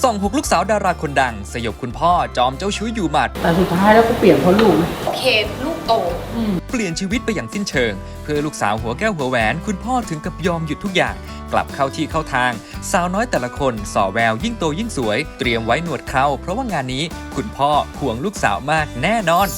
ส่องหกลูกสาวดาราคนดัง สยบคุณพ่อจอมเจ้าชู้อยู่หมัด แต่สุดท้ายแล้วก็เปลี่ยนเพราะลูกนะโอเคลูกโต เปลี่ยนชีวิตไปอย่างสิ้นเชิง เพื่อลูกสาวหัวแก้วหัวแหวน คุณพ่อถึงกับยอมหยุดทุกอย่าง กลับเข้าที่เข้าทาง สาวน้อยแต่ละคนส่อแววยิ่งโตยิ่งสวย เตรียมไว้หนวดเคราเพราะว่างานนี้คุณพ่อห่วงลูกสาวมากแน่นอน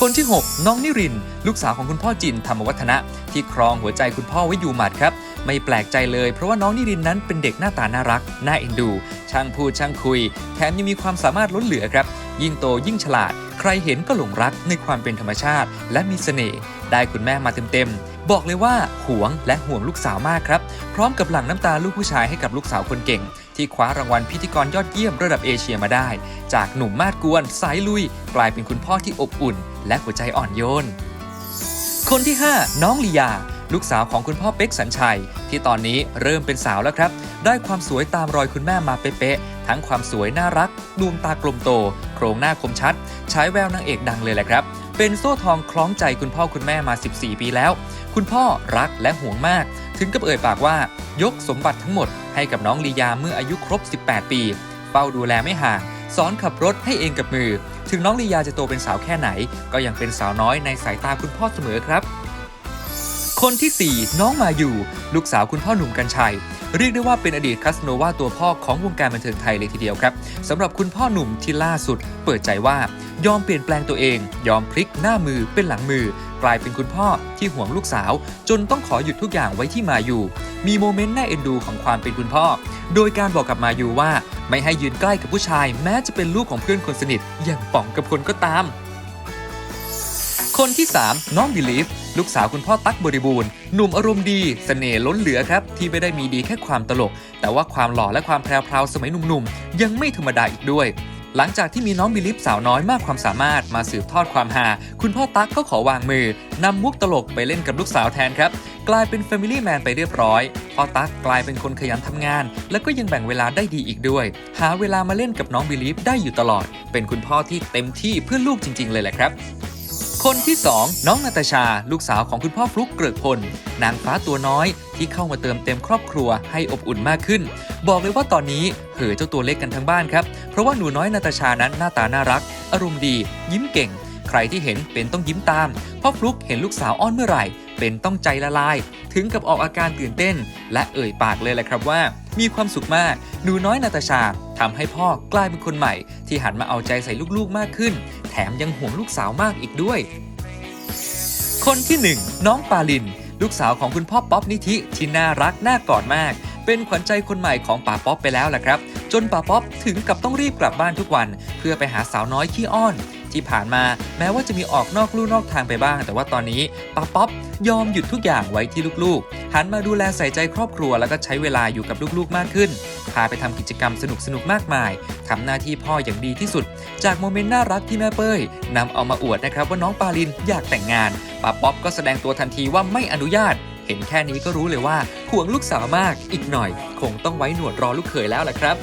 คนที่ 6 น้องนิรินทร์ลูกสาวของคุณพ่อจินธรรมวัฒนะ ที่ครองหัวใจคุณพ่อไว้อยู่หมัดครับ ไม่แปลกใจเลยเพราะว่าน้องนิรินนั้นเป็นเด็กหน้าตาน่ารัก น่าเอ็นดู ช่างพูดช่างคุย แถมยังมีความสามารถล้นเหลือครับ ยิ่งโตยิ่งฉลาด ใครเห็นก็หลงรักในความเป็นธรรมชาติ และมีเสน่ห์ได้คุณแม่มาเต็มๆ บอกเลยว่าหวงและห่วงลูกสาวมากครับ พร้อมกับหลั่งน้ำตาลูกผู้ชายให้กับลูกสาวคนเก่ง ที่คว้ารางวัลพิธีกรยอดเยี่ยมระดับเอเชียมาได้ จากหนุ่มมาดกวนสายลุย กลายเป็นคุณพ่อที่อบอุ่น และหัวใจอ่อนโยน คนที่ 5 น้องลียา ลูกสาวของคุณพ่อเป๊กสัญชัย ที่ตอนนี้เริ่มเป็นสาวแล้วครับ ได้ความสวยตามรอยคุณแม่มาเป๊ะๆทั้งความสวยน่ารักดวงตากลมโต โครงหน้าคมชัดใช้แววนางเอกดังเลยแหละครับ เป็นโซ่ทองคล้องใจคุณพ่อคุณแม่มา 14 ปีแล้ว คุณพ่อรักและห่วงมาก ถึงกับเอ่ยปากว่า ยกสมบัติทั้งหมดให้กับน้องลียาเมื่ออายุครบ 18 ปีเฝ้าดูแลไม่ห่างสอนขับรถให้เองกับมือ ถึงน้องลียาจะโตเป็นสาวแค่ไหน ก็ยังเป็นสาวน้อยในสายตาคุณพ่อเสมอครับ คนที่ 4 น้องมาอยู่ ลูกสาวคุณพ่อหนุ่มกัญชัย เรียกได้ว่าเป็นอดีตคาสโนวาตัวพ่อของวงการบันเทิงไทยเลยทีเดียวครับสำหรับคุณพ่อหนุ่มที่ล่าสุด เปิดใจว่ายอมเปลี่ยนแปลงตัวเอง ยอมพลิกหน้ามือเป็นหลังมือ กลายเป็นคุณพ่อที่ห่วงลูกสาว จนต้องขอหยุดทุกอย่างไว้ที่มาอยู่ มีโมเมนต์น่าเอ็นดูของความเป็นคุณพ่อ โดยการบอกกับมาอยู่ว่า ไม่ให้ยืนใกล้กับผู้ชาย แม้จะเป็นลูกของเพื่อนคนสนิทอย่างป๋องกับคนก็ตาม คนที่ 3 น้องบิลีฟลูกสาวคุณพ่อตั๊กบริบูรณ์หนุ่มอารมณ์ดีสเสน่ห์ล้นเหลือครับ ที่ไม่ได้มีดีแค่ความตลก แต่ว่าความหล่อและความแพรวๆสมัยหนุ่มๆ ยังไม่ธรรมดาอีกด้วยหลังจากที่มีน้องบิลิฟสาวน้อยมากความสามารถมาสืบทอดความฮาคุณพ่อตั๊กก็ขอวางมือนำมุกตลกไปเล่นกับลูกสาวแทนครับ กลายเป็น Family Man ไปเรียบร้อย พ่อตั๊กกลายเป็นคนขยันทำงาน แล้วก็ยังแบ่งเวลาได้ดีอีกด้วย หาเวลามาเล่นกับน้องบิลิฟได้อยู่ตลอด เป็นคุณพ่อที่เต็มที่เพื่อลูกจริง ๆ เลยแหละครับ คนที่ 2 น้องนาตาชา ลูกสาวของคุณพ่อฟลุกเกริกพล นางฟ้าตัวน้อยที่เข้ามาเติมเต็มครอบครัวให้อบอุ่นมากขึ้น บอกเลยว่าตอนนี้เหอเจ้าตัวเล็กกันทั้งบ้านครับ เพราะว่าหนูน้อยนาตาชานั้นหน้าตาน่ารัก อารมณ์ดี ยิ้มเก่ง ใครที่เห็นเป็นต้องยิ้มตามพ่อฟลุกเห็นลูกสาวอ้อนเมื่อไหร่ เป็นต้องใจละลาย ถึงกับออกอาการตื่นเต้น และเอ่ยปากเลยแหละครับว่า มีความสุขมากหนูน้อยนาตาชาทำให้พ่อกลายเป็นคนใหม่ ที่หันมาเอาใจใส่ลูกๆมากขึ้น แถมยังห่วงลูกสาวมากอีกด้วย คนที่ 1 น้องปาลิน ลูกสาวของคุณพ่อป๊อปนิธิที่น่ารักน่ากอดมาก เป็นขวัญใจคนใหม่ของป่าป๊อปไปแล้วแหละครับ จนป่าป๊อปถึงกับต้องรีบกลับบ้านทุกวัน เพื่อไปหาสาวน้อยขี้อ้อน ที่ผ่านมา แม้ว่าจะมีออกนอกลู่นอกทางไปบ้าง แต่ว่าตอนนี้ป้าป๊อปยอมหยุดทุกอย่างไว้ที่ลูกๆ หันมาดูแลใส่ใจครอบครัวแล้วก็ใช้เวลาอยู่กับลูกๆมากขึ้น พาไปทำกิจกรรมสนุกๆมากมายทำหน้าที่พ่ออย่างดีที่สุด จากโมเมนต์น่ารักที่แม่เป้ยนำเอามาอวดนะครับว่าน้องปาลินอยากแต่งงานป้าป๊อปก็แสดงตัวทันทีว่าไม่อนุญาต เห็นแค่นี้ก็รู้เลยว่าห่วงลูกสาวมากอีกหน่อย คงต้องไว้หนวดรอลูกเขยแล้วแหละครับ